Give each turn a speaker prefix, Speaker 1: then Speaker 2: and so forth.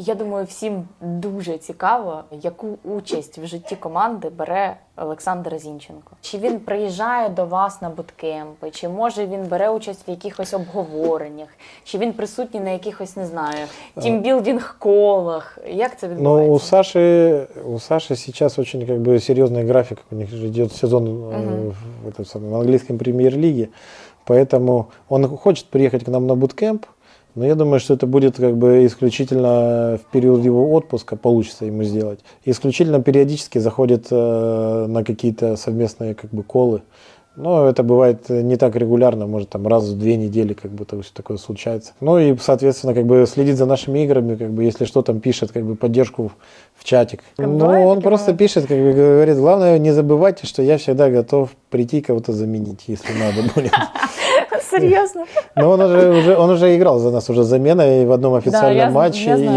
Speaker 1: Я думаю, всім дуже цікаво, яку участь в житті команди бере Олександр Зінченко. Чи він приїжджає до вас на буткемпи, чи може він бере участь в якихось обговореннях, чи він присутній на якихось, не знаю, тімбілдинг колах. Як це
Speaker 2: Ну, у
Speaker 1: відбувається?
Speaker 2: Саши, у Саши сейчас очень как бы серьезный график. У них же идет сезон э, в, этом самом, в английском премьер-лиге. Поэтому он хочет приехать к нам на буткемп. Но я думаю, что это будет как бы исключительно в период его отпуска получится ему сделать. Исключительно периодически заходит э, на какие-то совместные как бы колы. Но это бывает не так регулярно, может там раз в две недели как бы то- такое случается. Ну и, соответственно, как бы следит за нашими играми, как бы если что там пишет, как бы поддержку в, чатик. Ну, он просто пишет, как бы говорит, главное не забывайте, что я всегда готов прийти кого-то заменить, если надо будет.
Speaker 1: Серйозно?
Speaker 2: Ну, он уже, уже, он уже играл за нас уже заменой в одном официальном
Speaker 1: я
Speaker 2: матче.
Speaker 1: я знаю.